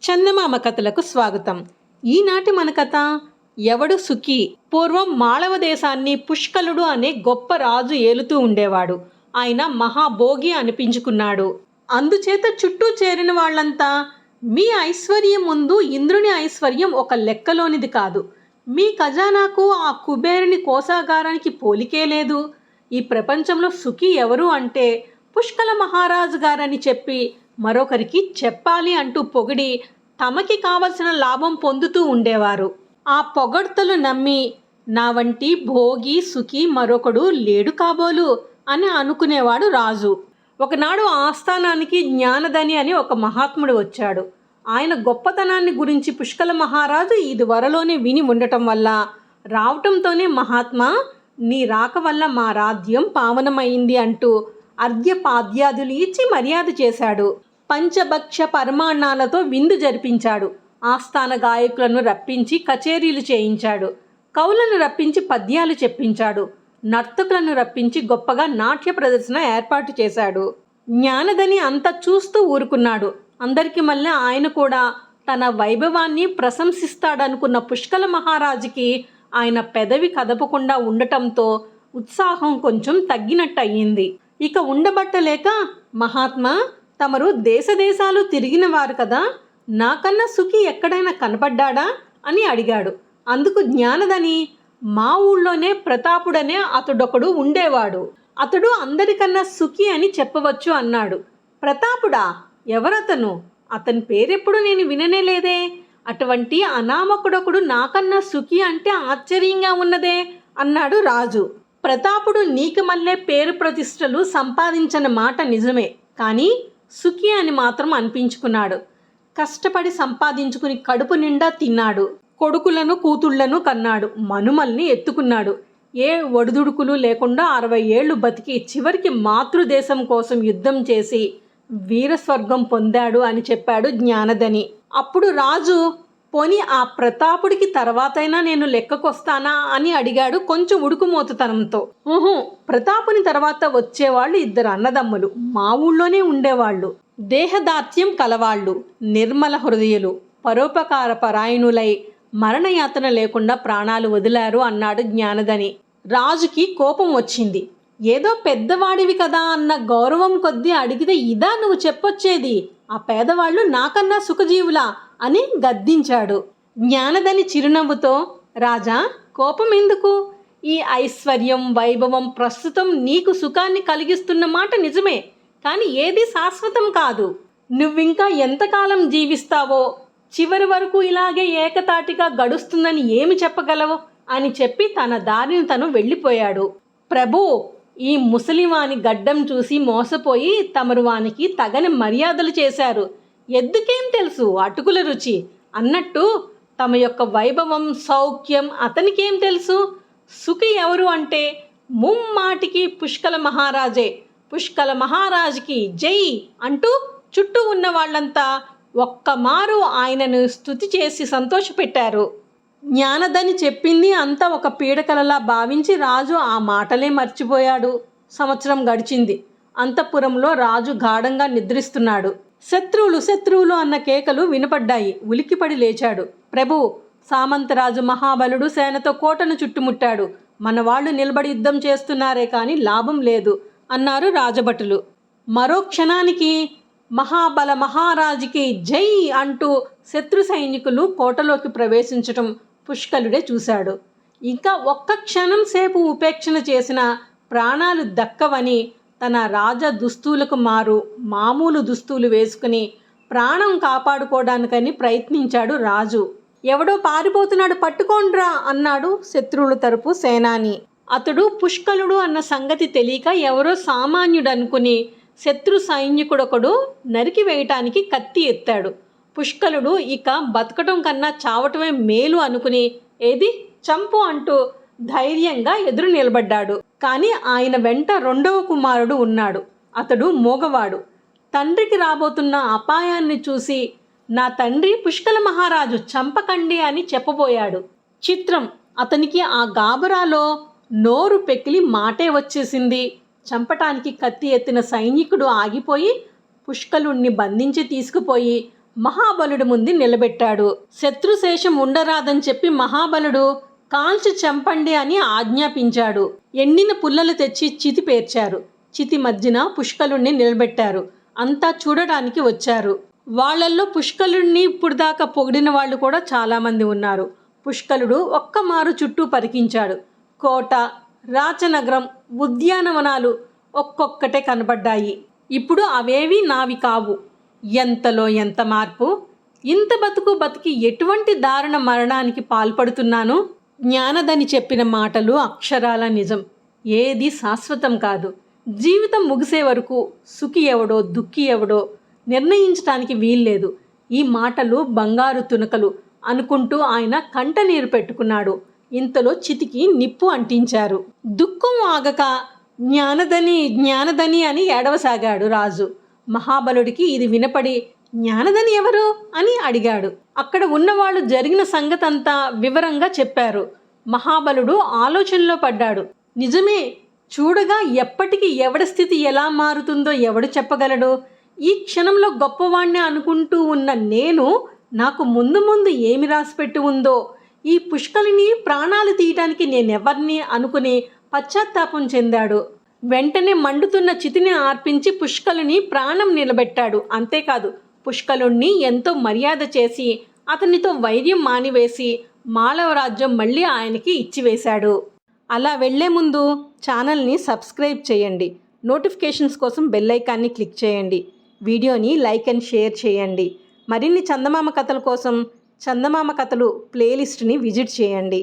చందమామ కథలకు స్వాగతం. ఈనాటి మన కథ ఎవడు సుఖి? పూర్వం మాళవ దేశాన్ని పుష్కలుడు అనే గొప్ప రాజు ఏలుతూ ఉండేవాడు. ఆయన మహాభోగి అనిపించుకున్నాడు. అందుచేత చుట్టూ చేరిన వాళ్ళంతా మీ ఐశ్వర్యం ముందు ఇంద్రుని ఐశ్వర్యం ఒక లెక్కలోనిది కాదు. మీ ఖజానాకు ఆ కుబేరుని కోసాగారానికి పోలికే లేదు. ఈ ప్రపంచంలో సుఖి ఎవరు అంటే పుష్కల మహారాజు గారని చెప్పి మరొకరికి చెప్పాలి అంటూ పొగిడి తమకి కావలసిన లాభం పొందుతూ ఉండేవారు. ఆ పొగడ్తలు నమ్మి నా వంటి భోగి సుఖి మరొకడు లేడు కాబోలు అని అనుకునేవాడు రాజు. ఒకనాడు ఆస్థానానికి జ్ఞానదని అని ఒక మహాత్ముడు వచ్చాడు. ఆయన గొప్పతనాన్ని గురించి పుష్కల మహారాజు ఇది వరలోనే విని ఉండటం వల్ల రావటంతోనే మహాత్మా నీ రాక వల్ల మా రాజ్యం పావనమైంది అంటూ అర్ఘ్యపాద్యాదులు ఇచ్చి మర్యాద చేశాడు. పంచభక్ష పరమాణాలతో విందు జరిపించాడు. ఆస్థాన గాయకులను రప్పించి కచేరీలు చేయించాడు. కవులను రప్పించి పద్యాలు చెప్పించాడు. నర్తకులను రప్పించి గొప్పగా నాట్య ప్రదర్శన ఏర్పాటు చేశాడు. జ్ఞానదని అంత చూస్తూ ఊరుకున్నాడు. అందరికీ మళ్ళీ ఆయన కూడా తన వైభవాన్ని ప్రశంసిస్తాడనుకున్న పుష్కల మహారాజుకి ఆయన పెదవి కదపకుండా ఉండటంతో ఉత్సాహం కొంచెం తగ్గినట్టు అయ్యింది ఇక ఉండబట్టలేక మహాత్మా తమరు దేశదేశాలు తిరిగిన వారు కదా నాకన్నా సుఖి ఎక్కడైనా కనపడ్డాడా అని అడిగాడు. అందుకు జ్ఞానదని మా ఊళ్ళోనే ప్రతాపుడనే అతడొకడు ఉండేవాడు. అతడు అందరికన్నా సుఖి అని చెప్పవచ్చు అన్నాడు. ప్రతాపుడా ఎవరతను? అతని పేరెప్పుడు నేను విననే లేదే? అటువంటి అనామకుడొకడు నాకన్నా సుఖి అంటే ఆశ్చర్యంగా ఉన్నదే? అన్నాడు రాజు. ప్రతాపుడు నీకు పేరు ప్రతిష్టలు సంపాదించిన మాట నిజమే. కానీ సుఖి అని మాత్రం అనిపించుకున్నాడు. కష్టపడి సంపాదించుకుని కడుపు నిండా తిన్నాడు. కొడుకులను కూతుళ్ళను కన్నాడు. మనుమల్ని ఎత్తుకున్నాడు. ఏ ఒడిదుడుకులు లేకుండా అరవై ఏళ్ళు బతికి చివరికి మాతృదేశం కోసం యుద్ధం చేసి వీరస్వర్గం పొందాడు అని చెప్పాడు జ్ఞానదని అప్పుడు రాజు పోని ఆ ప్రతాపుడికి తర్వాతైనా నేను లెక్కకొస్తానా అని అడిగాడు కొంచెం ఉడుకుమోతుతనంతో. ఊహు ప్రతాపుని తర్వాత వచ్చేవాళ్ళు ఇద్దరు అన్నదమ్ములు. మా ఊళ్ళోనే ఉండేవాళ్ళు. దేహదార్త్యం కలవాళ్ళు నిర్మల హృదయులు. పరోపకార పరాయణులై మరణయాతన లేకుండా ప్రాణాలు వదిలారు అన్నాడు జ్ఞానదని రాజుకి కోపం వచ్చింది. ఏదో పెద్దవాడివి కదా అన్న గౌరవం కొద్దీ అడిగితే ఇదా నువ్వు చెప్పొచ్చేది. ఆ పేదవాళ్ళు నాకన్నా సుఖజీవులా. అని గద్దించాడు. జ్ఞానదని చిరునవ్వుతో రాజా కోపం ఎందుకు ఈ ఐశ్వర్యం వైభవం ప్రస్తుతం నీకు సుఖాన్ని కలిగిస్తున్న మాట నిజమే కానీ ఏది శాశ్వతం కాదు. నువ్వింకా ఎంతకాలం జీవిస్తావో? చివరి వరకు ఇలాగే ఏకతాటిగా గడుస్తుందని ఏమి చెప్పగలవు? అని చెప్పి తన దారిని తను వెళ్ళిపోయాడు. ప్రభు ఈ ముసలివాని గడ్డం చూసి మోసపోయి తమరు వానికి తగని మర్యాదలు చేశారు. ఎద్దుకేం తెలుసు? అటుకుల రుచి. అన్నట్టు తమ యొక్క వైభవం సౌఖ్యం అతనికేం తెలుసు? సుఖి ఎవరు అంటే ముమ్మాటికి పుష్కల మహారాజే. పుష్కల మహారాజుకి జై అంటూ చుట్టూ ఉన్న వాళ్ళంతా ఒక్కమారు ఆయనను స్థుతి చేసి సంతోషపెట్టారు. జ్ఞానదని చెప్పింది అంతా ఒక పీడకలలా భావించి రాజు ఆ మాటలే మర్చిపోయాడు. సంవత్సరం గడిచింది. అంతఃపురంలో రాజు గాఢంగా నిద్రిస్తున్నాడు. శత్రువులు శత్రువులు అన్న కేకలు వినపడ్డాయి. ఉలిక్కిపడి లేచాడు. ప్రభు సామంతరాజు మహాబలుడు సేనతో కోటను చుట్టుముట్టాడు. మన వాళ్ళు నిలబడి యుద్ధం చేస్తున్నారే కానీ లాభం లేదు అన్నారు రాజభటులు. మరో క్షణానికి మహాబల మహారాజుకి జై అంటూ శత్రు సైనికులు కోటలోకి ప్రవేశించటం పుష్కలుడే చూశాడు. ఇంకా ఒక్క క్షణం సేపు ఉపేక్షణ చేసిన ప్రాణాలు దక్కవని తన రాజ దుస్తులకు మారు మామూలు దుస్తులు వేసుకుని ప్రాణం కాపాడుకోవడానికని ప్రయత్నించాడు రాజు. ఎవడో పారిపోతున్నాడు పట్టుకోండ్రా అన్నాడు శత్రువుల తరపు సేనాని. అతడు పుష్కలుడు అన్న సంగతి తెలియక ఎవరో సామాన్యుడు అనుకుని శత్రు సైనికుడొకడు నరికి వేయటానికి కత్తి ఎత్తాడు. పుష్కలుడు ఇక బతకటం కన్నా చావటమే మేలు అనుకుని ఏది? చంపు అంటూ ధైర్యంగా ఎదురు నిలబడ్డాడు. కానీ ఆయన వెంట రెండవ కుమారుడు ఉన్నాడు. అతడు మోగవాడు. తండ్రికి రాబోతున్న అపాయాన్ని చూసి నా తండ్రి పుష్కల మహారాజు చంపకండి అని చెప్పబోయాడు. చిత్రం అతనికి ఆ గాబరాలో నోరు పెకిలి మాటే వచ్చేసింది. చంపటానికి కత్తి ఎత్తిన సైనికుడు ఆగిపోయి పుష్కలుణ్ణి బంధించి తీసుకుపోయి మహాబలుడి ముందు నిలబెట్టాడు. శత్రుశేషం ఉండరాదని చెప్పి మహాబలుడు కాల్చి చంపండి అని ఆజ్ఞాపించాడు. ఎండిన పుల్లలు తెచ్చి చితి పేర్చారు. చితి మధ్యన పుష్కలుణ్ణి నిలబెట్టారు. అంతా చూడడానికి వచ్చారు. వాళ్ళల్లో పుష్కలుణ్ణి ఇప్పుడు దాకా పొగిడిన వాళ్ళు కూడా చాలామంది ఉన్నారు. పుష్కలుడు ఒక్కమారు చుట్టూ పరికించాడు. కోట రాచనగరం ఉద్యానవనాలు ఒక్కొక్కటే కనబడ్డాయి. ఇప్పుడు అవేవి నావి కావు. ఎంతలో ఎంత మార్పు? ఇంత బతుకు బతికి ఎటువంటి దారుణ మరణానికి పాల్పడుతున్నాను? జ్ఞానదని చెప్పిన మాటలు అక్షరాల నిజం. ఏది శాశ్వతం కాదు. జీవితం ముగిసే వరకు సుఖి ఎవడో దుఃఖి ఎవడో నిర్ణయించటానికి వీల్లేదు. ఈ మాటలు బంగారు తునకలు అనుకుంటూ ఆయన కంటనీరు పెట్టుకున్నాడు. ఇంతలో చితికి నిప్పు అంటించారు. దుఃఖం ఆగక జ్ఞానదని జ్ఞానదని అని ఏడవసాగాడు రాజు. మహాబలుడికి ఇది వినపడి జ్ఞానదని ఎవరు అని అడిగాడు. అక్కడ ఉన్నవాళ్ళు జరిగిన సంగతంతా వివరంగా చెప్పారు. మహాబలుడు ఆలోచనలో పడ్డాడు. నిజమే చూడగా ఎప్పటికి ఎవడి స్థితి ఎలా మారుతుందో ఎవడు చెప్పగలడు? ఈ క్షణంలో గొప్పవాణ్ణి అనుకుంటూ ఉన్న నేను నాకు ముందు ముందు ఏమి రాసిపెట్టి ఉందో ఈ పుష్కలిని ప్రాణాలు తీయటానికి నేనెవర్ని అనుకుని పశ్చాత్తాపం చెందాడు. వెంటనే మండుతున్న చితిని ఆర్పించి పుష్కలిని ప్రాణం నిలబెట్టాడు. అంతేకాదు పుష్కలుణ్ణి ఎంతో మర్యాద చేసి అతనితో వైద్యం మానివేసి మాళవరాజ్యం మళ్ళీ ఆయనకి ఇచ్చివేశాడు. అలా వెళ్ళే ముందు ఛానల్ని సబ్స్క్రైబ్ చేయండి. నోటిఫికేషన్స్ కోసం బెల్ ఐకాన్ని క్లిక్ చేయండి. వీడియోని లైక్ అండ్ షేర్ చేయండి. మరిన్ని చందమామ కథల కోసం చందమామ కథలు ప్లేలిస్ట్ని విజిట్ చేయండి.